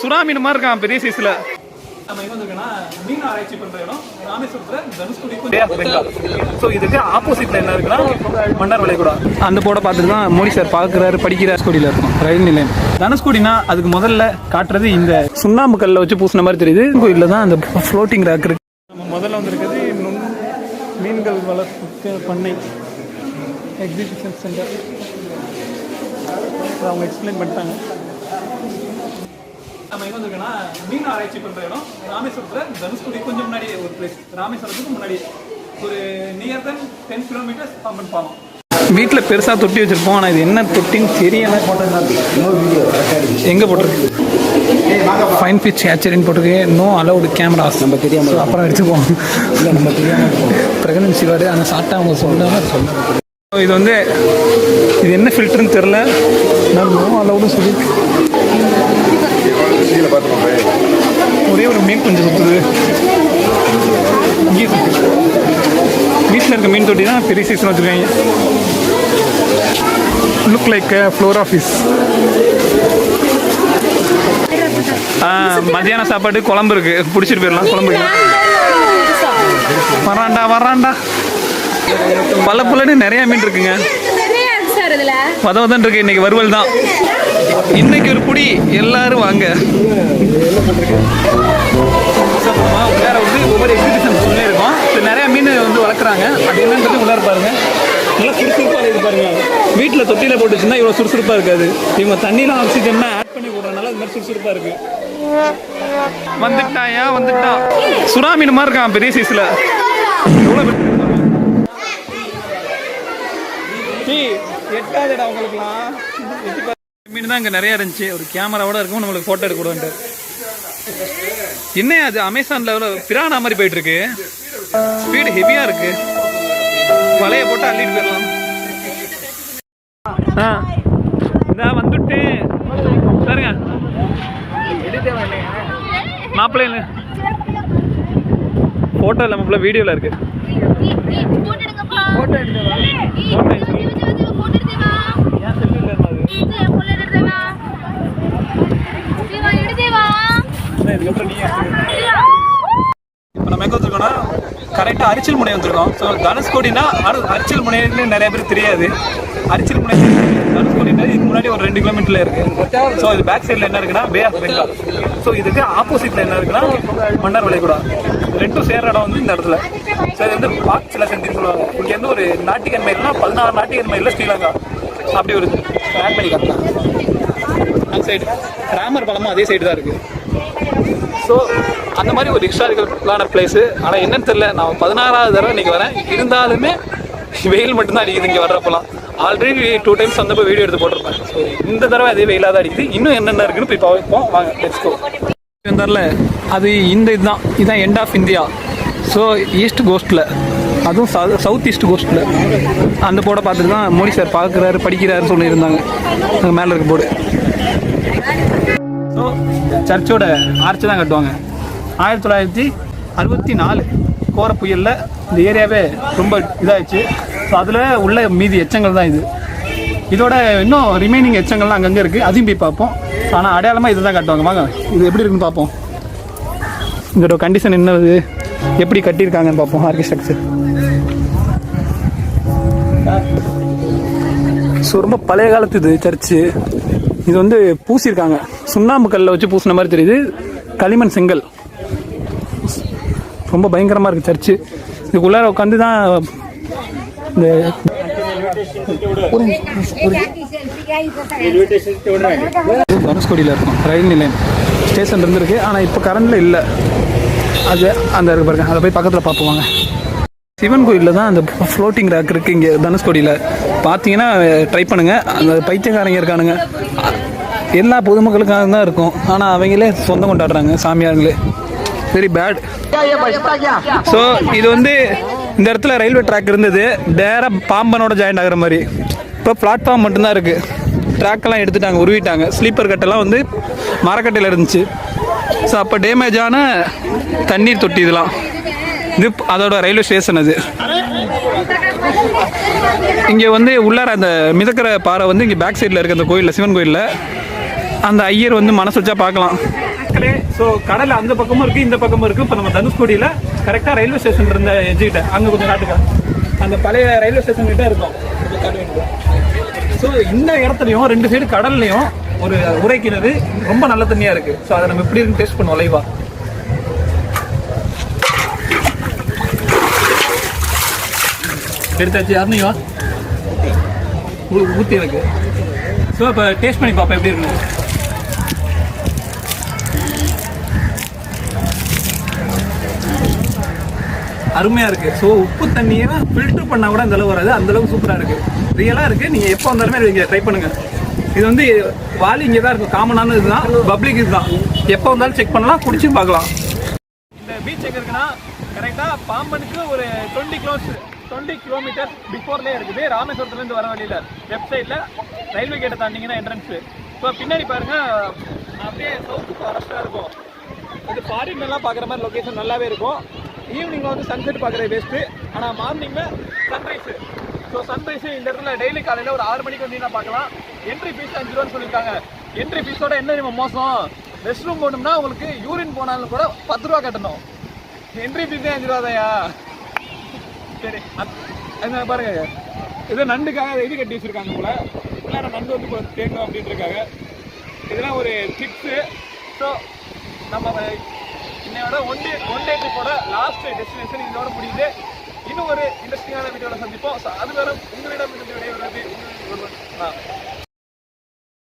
சுறா மீன் மாதிரி இருக்கான் பெரிய சைஸ்ல நம்ம எங்க வந்திருக்கோம்னா மீன் ஆராய்ச்சி பண்ற இடம் ராமேஸ்வரத்துல தனுஷ்குடி ஸோ இதுக்கு ஆப்போசிட்ல என்ன இருக்குன்னா மன்னார் வளைகுடா. அந்த போட பார்த்துட்டு தான் மோடி சார் பார்க்குறாரு ஸ்கூடியில் இருக்கும். ரயில் நிலையம். தனுஷ்குடினா அதுக்கு முதல்ல காட்டுறது இந்த சுண்ணாம்பு கல்ல வச்சு பூசின மாதிரி தெரியுது. கோயிலில் தான் அந்த ஃப்ளோட்டிங் ரேக் இருக்கு. நம்ம முதல்ல வந்திருக்கிறது மீன்கள் வளர்ப்பு பண்ணை எக்ஸிபிஷன் சென்டர் அவங்க எக்ஸ்பிளைன் பண்ணிட்டாங்க. நம்ம எங்க வந்திருக்கோம்னா மீன் ஆராய்ச்சி பண்ற இடம். ராமேஸ்வரத்துல தனுஷ்குடி கொஞ்சம் முன்னாடி ஒரு பிளேஸ் ராமேஸ்வரத்துக்கு முன்னாடி. ஒரு near then ten kilometres Pamban பாலம் வீட்டில் பெருசாக தொட்டி வச்சிருப்போம் ஆனால் இது என்ன தொட்டின்னு தெரியல. எங்கே போட்டிருக்கு? ஃபைன் பிச் ஹேச்சரின்னு போட்டிருக்கு. நோ அலவுடு கேமராஸ் நம்ம தெரியாமல் அப்புறம் எடுத்துப்போம் இல்லை நம்ம தெரியாமல் ப்ரெக்னன்சி வார்டு ஆனால் சாப்பிட்டா அவங்க சொல்லாம சொல்ல இது வந்து இது என்ன ஃபில்டர்னு தெரில நான் நோ அலவுடு சொல்லி ஒரே ஒரு மீன் கொஞ்சம் சுற்றுது இங்கே சுத்துது. வீட்டில் இருக்க மீன் தொட்டி தான் பெரிய சீசன் வச்சுருக்காங்க லுக் லைக் ஃப்ளோர் ஆஃபீஸ் மத்தியான சாப்பாடு குழம்பு இருக்கு. பிடிச்சிட்டு போயிடலாம் குழம்பு வராண்டா வராண்டா பல புல்லன்னு நிறைய மீன் இருக்குங்க. நிறைய இருக்கு சார் இதுல. வத வதன் இருக்கு இன்னைக்கு வறுவல் தான். இன்னைக்கு ஒரு குடி எல்லாரும் வாங்க. அப்புறமா உள்ளார வந்து ஒவ்வொரு எக்ஸிபிஷன் சொல்லி இருக்கோம். நிறைய மீன் வந்து வளர்க்குறாங்க. அது என்னன்றது உள்ளார பாருங்க. நல்லா சுறுசுறுப்பாக இருக்குது பாருங்க. வீட்டில் தொட்டியில் போட்டு வச்சுருந்தா இவ்வளோ சுறுசுறுப்பாக இருக்காது. இவங்க தண்ணிலாம் ஆக்சிஜன்லாம் ஆட் பண்ணி விடுறதுனால இது மாதிரி சுறுசுறுப்பாக இருக்கு. வந்துட்டாயா? வந்துட்டா. சுறா மீன் மாதிரி இருக்கான் பெரிய சைஸில் எவ்வளோ டேய், எட்டாதடா உங்களுக்குலாம் தான் இங்கே நிறையா இருந்துச்சு ஒரு கேமராவோட இருக்கும் நம்மளுக்கு ஃபோட்டோ எடுக்க கூடாது என்ன அது அமேசானில் எவ்வளோ பிரானா மாதிரி போயிட்டு இருக்கு ஸ்பீடு ஹெவியாக இருக்கு வலைய போட்டு அள்ளிட்டு போயிடலாம் ஆ இதா வந்துட்டேன் சரிங்க மாப்பிள்ளை ஃபோட்டோ இல்லை மாப்பிள்ள வீடியோவில் இருக்கு போட்டோ எடுக்கவா Photo எடுத்து. இதுக்கப்புறம் நீ இப்போ நம்ம எங்கே வந்துருக்கோம்னா கரெக்டாக அரிச்சல் முனை வந்திருக்கோம். ஸோ தனுஷ்கோடினா அரு அரிச்சல் முனைன்னு நிறைய பேர் தெரியாது. அரிச்சல் முனை தனுஷ்கோடினா இதுக்கு முன்னாடி ஒரு ரெண்டு கிலோமீட்டர்ல இருக்கு. ஸோ இது பேக் சைடில் என்ன இருக்குன்னா பே ஆஃப் பெங்கால் ஸோ இதுக்கு ஆப்போசிட்ல என்ன இருக்குன்னா மன்னர் வளைகுடா. ரெண்டும் சேர்ற இடம் வந்து இந்த இடத்துல. ஸோ இது வந்து பாக் சில செஞ்சுன்னு சொல்லுவாங்க. இங்கே வந்து ஒரு நாட்டிகன் மைல்னா பதினாறு நாட்டிகன் மயிலில் ஸ்ரீலங்கா. அப்படி ஒரு ஆட் பண்ணி காட்டலாம் அந்த சைடு ராமர் பழமும் அதே சைடு தான் இருக்குது ஸோ அந்த மாதிரி ஒரு ஹிஸ்டாரிக்கலான பிளேஸு ஆனால் என்னன்னு தெரியல. நான் பதினாறாவது தடவை இன்றைக்கி வரேன். இருந்தாலுமே வெயில் மட்டும்தான் அடிக்குது இங்கே வர்றப்பெல்லாம். ஆல்ரெடி டூ டைம்ஸ் வந்தப்போ வீடியோ எடுத்து போட்டிருப்பேன். ஸோ இந்த தடவை அதே வெயிலாக தான் அடிக்குது. இன்னும் என்னென்ன இருக்குன்னு போய் பார்ப்போம். வாங்க லெட்ஸ் கோ தெரில அது இந்த இதுதான். இதுதான் end of India so east கோஸ்ட்டில் அதுவும் சவுத் ஈஸ்ட் கோஸ்ட்டில் அந்த போர்டை பார்த்துட்டு தான் மோடி சார் பார்க்குறாரு படிக்கிறாருன்னு சொல்லியிருந்தாங்க. அங்கே மேலே இருக்க போர்டு. சர்ச்சோட ஆர்ச்சி தான் கட்டுவாங்க. ஆயிரத்தி தொள்ளாயிரத்தி அறுபத்தி நாலு கோர புயலில் இந்த ஏரியாவே ரொம்ப இதாகிடுச்சு ஸோ அதில் உள்ள மீதி எச்சங்கள் தான் இது. இதோட இன்னும் ரிமைனிங் எச்சங்கள்லாம் அங்கங்கே இருக்குது அதையும் போய் பார்ப்போம். ஆனால் அடையாளமாக இதை தான் கட்டுவாங்க. வாங்க இது எப்படி இருக்குன்னு பார்ப்போம். இதோட கண்டிஷன் என்னது? எப்படி கட்டியிருக்காங்கன்னு பார்ப்போம் ஆர்கிஸ்ட்ரக்சர் ஸோ ரொம்ப பழைய காலத்து இது சர்ச்சு. இது வந்து பூசியிருக்காங்க. சுண்ணாம்பு கல்லில் வச்சு பூசின மாதிரி தெரியுது. களிமண் செங்கல். ரொம்ப பயங்கரமாக இருக்குது சர்ச்சு. இதுக்குள்ளார உட்காந்து தான் இந்த தனுஷ்கோடியில் இருக்கும். ரயில் நிலையம். ஸ்டேஷன் இருந்திருக்கு ஆனால் இப்போ கரண்டில் இல்லை. அது அந்த இருக்கு பாருங்க. அதை போய் பக்கத்தில் பார்ப்போம் சிவன் கோயிலில் தான் அந்த ஃப்ளோட்டிங் ரேக் இருக்குது இங்கே தனுஷ்கோடியில். பார்த்தீங்கன்னா ட்ரை பண்ணுங்கள் அந்த பைத்தியக்காரங்க இருக்கானுங்க. எல்லா பொதுமக்களுக்காக தான் இருக்கும். ஆனால் அவங்களே சொந்தம் கொண்டாடுறாங்க சாமியாருங்களே வெரி பேட் ஸோ இது வந்து இந்த இடத்துல ரயில்வே ட்ராக் இருந்தது. டேராக பாம்பனோட ஜாயின் ஆகுற மாதிரி. இப்போ பிளாட்ஃபார்ம் மட்டும்தான் இருக்குது ட்ராக்கெல்லாம் எடுத்துட்டாங்க உருவிட்டாங்க. ஸ்லீப்பர் கட்டெல்லாம் வந்து மரக்கட்டையில் இருந்துச்சு. ஸோ அப்போ டேமேஜான தண்ணீர் தொட்டி இதெல்லாம். இது அதோட ரயில்வே ஸ்டேஷன் அது. இங்கே வந்து உள்ளார அந்த மிதக்கிற பாறை வந்து இங்கே பேக் சைடில் இருக்க அந்த கோயிலில் சிவன் கோயிலில். அந்த ஐயர் வந்து மனசு வச்சா பார்க்கலாம். மக்களே ஸோ கடல் அந்த பக்கமும் இருக்குது இந்த பக்கமும் இருக்குது இப்போ நம்ம தனுஷ்கோடியில் கரெக்டாக ரயில்வே ஸ்டேஷன் இருந்த எஜ்ஜிக்கிட்ட அங்கே கொஞ்சம் காட்டுக்கலாம் அந்த பழைய ரயில்வே ஸ்டேஷன் கிட்டே இருக்கும். ஸோ இந்த இடத்துலையும் ரெண்டு சைடு கடல்லையும் ஒரு உரை கிணறு ரொம்ப நல்ல தண்ணியாக இருக்குது ஸோ அதை நம்ம எப்படி இருக்குன்னு டேஸ்ட் பண்ணுவோம் லைவாக எடுத்தாச்சு. யாருன்னு ஊற்றி எனக்கு. ஸோ இப்போ டேஸ்ட் பண்ணி பார்ப்பேன் எப்படி இருக்கு அருமையாக இருக்குது ஸோ உப்பு தண்ணியை ஃபில்டர் பண்ணால் கூட அந்தளவு வராது. அந்தளவுக்கு சூப்பராக இருக்குது ரியலாக இருக்குது நீங்கள் எப்போ வந்தாலுமே நீங்கள் ட்ரை பண்ணுங்கள் இது வந்து வாலி இங்கே தான் இருக்கும். காமனான இதுதான். பப்ளிக் இதுதான். எப்போ வந்தாலும் செக் பண்ணலாம். குடிச்சு பார்க்கலாம். இந்த பீச் எங்கே இருக்குன்னா கரெக்டாக பாம்பனுக்கு ஒரு டுவெண்ட்டி கிலோஸ் டுவெண்ட்டி கிலோமீட்டர் பிஃபோர்லேயே இருக்குது. ராமேஸ்வரத்துலேருந்து வர வழியில் லெஃப்ட் சைடில் ரயில்வே கேட்டை தாண்டிங்கன்னா என்ட்ரன்ஸு இப்போ பின்னாடி பாருங்கள் அப்படியே சவுத்து ஃபாரஸ்ட்டாக இருக்கும். இது ஃபாரின்லாம் பார்க்குற மாதிரி லொக்கேஷன் நல்லாவே இருக்கும். ஈவினிங்கில் வந்து சன்செட் பார்க்குறது பெஸ்ட்டு ஆனால் மார்னிங்கில் சன்ரைஸு ஸோ சன்ரைஸு இந்த இடத்துல டெய்லி காலையில் ஒரு ஆறு மணிக்கு வந்தீங்கன்னா பார்க்கலாம். என்ட்ரி ஃபீஸ் அஞ்சு ரூபான்னு சொல்லியிருக்காங்க என்ட்ரி ஃபீஸோட என்ன நம்ம மோசம்? ரெஸ்ட் ரூம் போகணும்னா உங்களுக்கு யூரின் போனாலும் கூட பத்து ரூபா கட்டணும். என்ட்ரி ஃபீஸே அஞ்சு ரூபா தான்யா? சரி. அத்- பாருங்க. இது நண்டுக்காக இது கட்டி வச்சிருக்காங்க போல. உள்ளார நண்டு வந்து தேங்கும் அப்படின்ட்டு இருக்காங்க இதெல்லாம் ஒரு டிப்ஸு ஸோ நம்ம இன்னையோட ஒன் டே ஒன் டே ட்ரிப்போட லாஸ்ட் டெஸ்டினேஷன் இதோட முடியுது. இன்னும் ஒரு இன்ட்ரெஸ்டிங்கான வீடியோவில் சந்திப்போம். அது வேற உங்களிடம் இருந்து விடைபெறுவது உங்கள்